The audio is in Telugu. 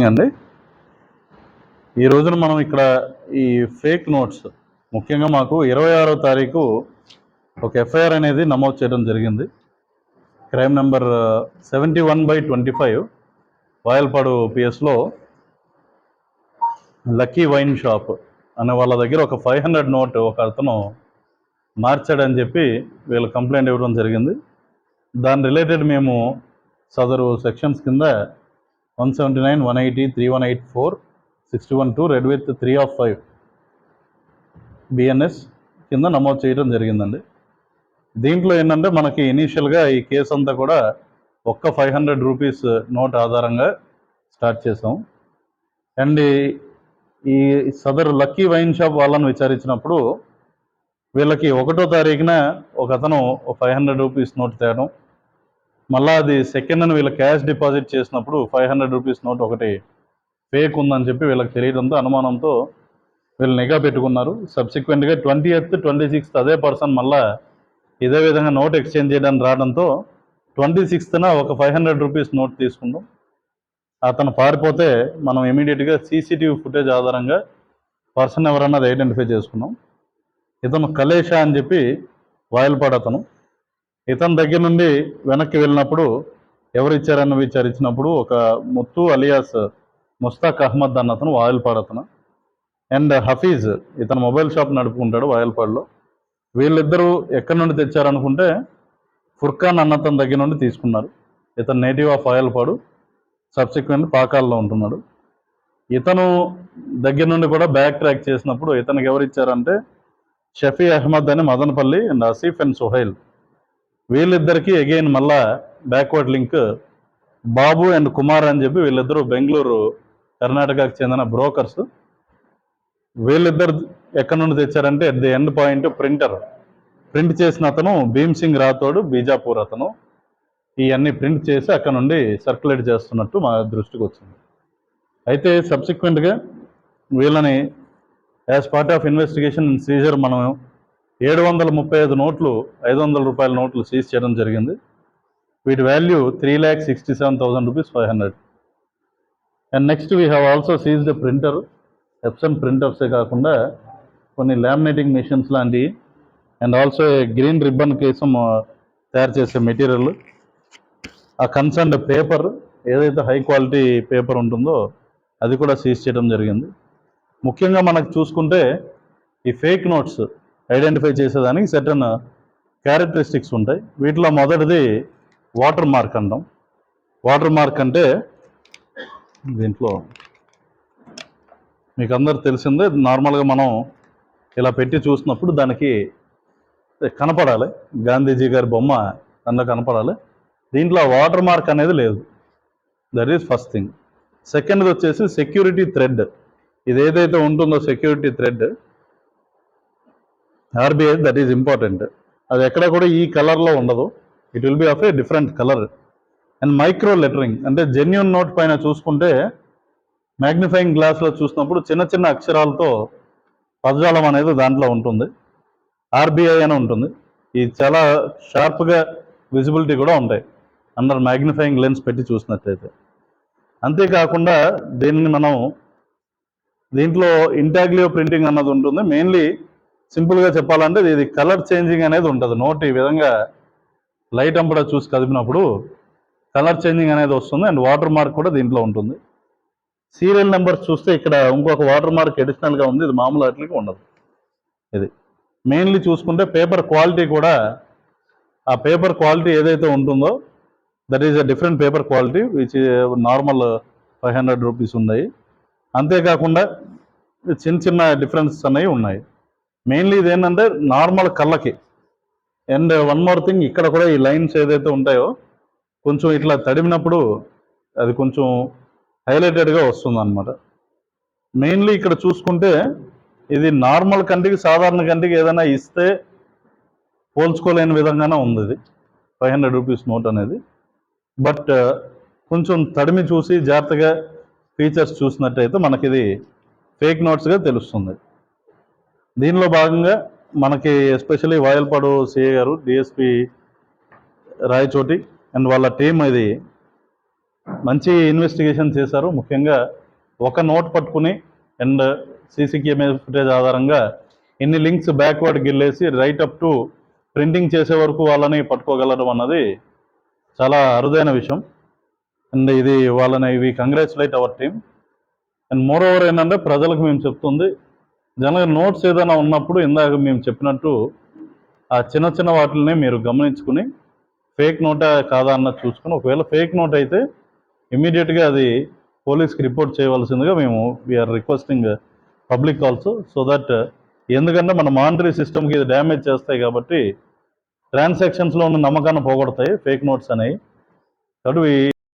మార్నింగ్ అండి. ఈ రోజున మనం ఇక్కడ ఈ ఫేక్ నోట్స్ ముఖ్యంగా మాకు ఇరవై ఆరో తారీఖు ఒక ఎఫ్ఐఆర్ అనేది నమోదు చేయడం జరిగింది. Crime number seventy one by twenty five Vayalpadu పిఎస్లో lucky wine shop అనే వాళ్ళ దగ్గర ఒక ఫైవ్ హండ్రెడ్ నోట్ ఒక అతను మార్చాడని చెప్పి వీళ్ళు కంప్లైంట్ ఇవ్వడం జరిగింది. దాని రిలేటెడ్ మేము సదరు సెక్షన్స్ కింద one seventy nine one eighty three one eight four sixty one two read with three of five BNS కింద నమోదు చేయడం జరిగిందండి. దీంట్లో ఏంటంటే మనకి ఇనీషియల్గా ఈ కేసు అంతా కూడా ఒక్క ఫైవ్ హండ్రెడ్ రూపీస్ నోట్ ఆధారంగా స్టార్ట్ చేసాం. అండ్ ఈ- సదరు లక్కీ వైన్ షాప్ వాళ్ళని విచారించినప్పుడు వీళ్ళకి ఒకటో తారీఖున ఒక అతను ఫైవ్ హండ్రెడ్ రూపీస్ నోట్ తేయడం మళ్ళీ అది సెకండ్ అని వీళ్ళు క్యాష్ డిపాజిట్ చేసినప్పుడు ఫైవ్ హండ్రెడ్ రూపీస్ నోట్ ఒకటి ఫేక్ ఉందని చెప్పి వీళ్ళకి తెలియడంతో అనుమానంతో వీళ్ళు నిఘా పెట్టుకున్నారు. సబ్సిక్వెంట్గా ట్వంటీ ఎయిత్ ట్వంటీ సిక్స్త్ అదే పర్సన్ మళ్ళీ ఇదే విధంగా నోట్ ఎక్స్చేంజ్ చేయడానికి రావడంతో ట్వంటీ సిక్స్త్న ఒక ఫైవ్ హండ్రెడ్ రూపీస్ నోట్ తీసుకున్నాం అతను పారిపోతే మనం ఇమీడియట్గా సీసీటీవీ ఫుటేజ్ ఆధారంగా పర్సన్ ఎవరన్నది ఐడెంటిఫై చేసుకున్నాం. ఇతను కలేష అని చెప్పి వాయల్పాడు అతను ఇతని దగ్గర నుండి వెనక్కి వెళ్ళినప్పుడు ఎవరు ఇచ్చారని విచారించినప్పుడు ఒక ముత్తు అలియాస్ ముస్తాక్ అహ్మద్ అన్న అతను వాయల్పాడు అతను. అండ్ హఫీజ్ ఇతను మొబైల్ షాప్ నడుపుకుంటాడు వాయల్పాడులో. వీళ్ళిద్దరూ ఎక్కడి నుండి తెచ్చారనుకుంటే ఫుర్ఖాన్ అన్న అతని దగ్గర నుండి తీసుకున్నారు. ఇతను నేటివ్ ఆఫ్ వాయల్పాడు సబ్సిక్వెంట్ పాకాల్లో ఉంటున్నాడు. ఇతను దగ్గర నుండి కూడా బ్యాక్ ట్రాక్ చేసినప్పుడు ఇతనికి ఎవరు ఇచ్చారంటే షఫీ అహ్మద్ అని మదనపల్లి అండ్ ఆసిఫ్ అండ్ సుహైల్. వీళ్ళిద్దరికి అగైన్ మళ్ళా backward link Babu and Kumar అని చెప్పి వీళ్ళిద్దరూ బెంగళూరు కర్ణాటకకు చెందిన బ్రోకర్స్ వీళ్ళిద్దరు ఎక్కడి నుండి తెచ్చారంటే at the end point printer print చేసిన అతను భీమ్ సింగ్ రాథోడ్ బీజాపూర్ అతను. ఇవన్నీ ప్రింట్ చేసి అక్కడ నుండి సర్క్యులేట్ చేస్తున్నట్టు మా దృష్టికి వచ్చింది. అయితే సబ్సిక్వెంట్గా వీళ్ళని as part of investigation seizure మనం ఏడు వందల ముప్పై ఐదు నోట్లు ఐదు వందల రూపాయల నోట్లు సీజ్ చేయడం జరిగింది. వీటి value three lakh sixty seven thousand rupees five hundred. And next we have also seize the printer Epson ప్రింటర్సే కాకుండా కొన్ని లామినేటింగ్ మిషన్స్ లాంటివి అండ్ ఆల్సో గ్రీన్ రిబ్బన్ కేసం తయారు చేసే మెటీరియల్ ఆ కన్సర్న్డ్ పేపర్ ఏదైతే హై క్వాలిటీ పేపర్ ఉంటుందో అది కూడా సీజ్ చేయడం జరిగింది. ముఖ్యంగా మనకు చూసుకుంటే ఈ ఫేక్ నోట్స్ ఐడెంటిఫై చేసేదానికి సర్టన్ క్యారెక్టరిస్టిక్స్ ఉంటాయి. వీటిలో మొదటిది వాటర్ మార్క్ అంటాం. వాటర్ మార్క్ అంటే దీంట్లో మీకు అందరు తెలిసిందే నార్మల్గా మనం ఇలా పెట్టి చూసినప్పుడు దానికి కనపడాలి. గాంధీజీ గారి బొమ్మ అందులో కనపడాలి. దీంట్లో వాటర్ మార్క్ అనేది లేదు. దట్ ఈజ్ ఫస్ట్ థింగ్ సెకండ్ది వచ్చేసి సెక్యూరిటీ థ్రెడ్ ఇది ఏదైతే ఉంటుందో security thread RBI that is important అది ఎక్కడ కూడా ఈ కలర్లో ఉండదు. It will be of a different colour and micro lettering అంటే జెన్యున్ నోట్ పైన చూసుకుంటే మ్యాగ్నిఫైయింగ్ గ్లాస్లో చూసినప్పుడు చిన్న చిన్న అక్షరాలతో పదజాలం అనేది దాంట్లో ఉంటుంది. ఆర్బీఐ అని ఉంటుంది. ఇది చాలా షార్ప్గా విజిబిలిటీ కూడా ఉంటాయి. అందరు మ్యాగ్నిఫైయింగ్ లెన్స్ పెట్టి చూసినట్లయితే అంతేకాకుండా దీన్ని మనం దీంట్లో ఇంటాగ్లియో ప్రింటింగ్ అన్నది ఉంటుంది. మెయిన్లీ సింపుల్గా చెప్పాలంటే ఇది కలర్ చేంజింగ్ అనేది ఉంటుంది. నోట్ ఈ విధంగా లైట్ అంపడా చూసి కదిపినప్పుడు కలర్ చేంజింగ్ అనేది వస్తుంది అండ్ వాటర్ మార్క్ కూడా దీంట్లో ఉంటుంది. సీరియల్ నెంబర్స్ చూస్తే ఇక్కడ ఇంకొక వాటర్ మార్క్ ఎడిషనల్గా ఉంది. ఇది మామూలు వాటికి ఉండదు. ఇది మెయిన్లీ చూసుకుంటే పేపర్ క్వాలిటీ కూడా ఆ పేపర్ క్వాలిటీ ఏదైతే ఉంటుందో that is a different paper quality which normal five hundred rupees ఉన్నాయి. అంతేకాకుండా చిన్న చిన్న డిఫరెన్సెస్ అనేవి ఉన్నాయి. మెయిన్లీ ఇది ఏంటంటే నార్మల్ కళ్ళకి. అండ్ వన్ మోర్ థింగ్ ఇక్కడ కూడా ఈ లైన్స్ ఏదైతే ఉంటాయో కొంచెం ఇట్లా తడిమినప్పుడు అది కొంచెం హైలైటెడ్గా వస్తుంది అనమాట మెయిన్లీ ఇక్కడ చూసుకుంటే ఇది నార్మల్ కంటికి సాధారణ కంటికి ఏదైనా ఇస్తే పోల్చుకోలేని విధంగానే ఉంది ఇది. ఫైవ్ హండ్రెడ్ రూపీస్ నోట్ అనేది. బట్ uh, కొంచెం తడిమి చూసి జాగ్రత్తగా ఫీచర్స్ చూసినట్టయితే మనకి ఇది ఫేక్ నోట్స్గా తెలుస్తుంది. దీనిలో భాగంగా మనకి ఎస్పెషల్లీ వాయల్పాడు సిఏ గారు డిఎస్పి రాయచోటి అండ్ వాళ్ళ టీం ఇది మంచి ఇన్వెస్టిగేషన్ చేశారు. ముఖ్యంగా ఒక నోట్ పట్టుకుని అండ్ సీసీ కెమెరా ఫుటేజ్ ఆధారంగా ఎన్ని లింక్స్ బ్యాక్వర్డ్ గిల్లేసి రైట్ అప్ టు ప్రింటింగ్ చేసే వరకు వాళ్ళని పట్టుకోగలడం అన్నది చాలా అరుదైన విషయం. అండ్ ఇది వాళ్ళని ఇవి congratulate our team and more over ఏంటంటే ప్రజలకు మేము చెప్తుంది జనరల్గా నోట్స్ ఏదైనా ఉన్నప్పుడు ఇందాక మేము చెప్పినట్టు ఆ చిన్న చిన్న వాటిల్ని మీరు గమనించుకుని ఫేక్ నోటా కాదా అన్నది చూసుకుని ఒకవేళ ఫేక్ నోట్ అయితే ఇమీడియట్గా అది పోలీస్కి రిపోర్ట్ చేయవలసిందిగా మేము we're requesting public also so that ఎందుకంటే మన మానిటరీ సిస్టమ్కి ఇది డ్యామేజ్ చేస్తాయి కాబట్టి ట్రాన్సాక్షన్స్లో ఉన్న నమ్మకాన్ని పోగొడతాయి ఫేక్ నోట్స్ అనేవి. కాబట్టి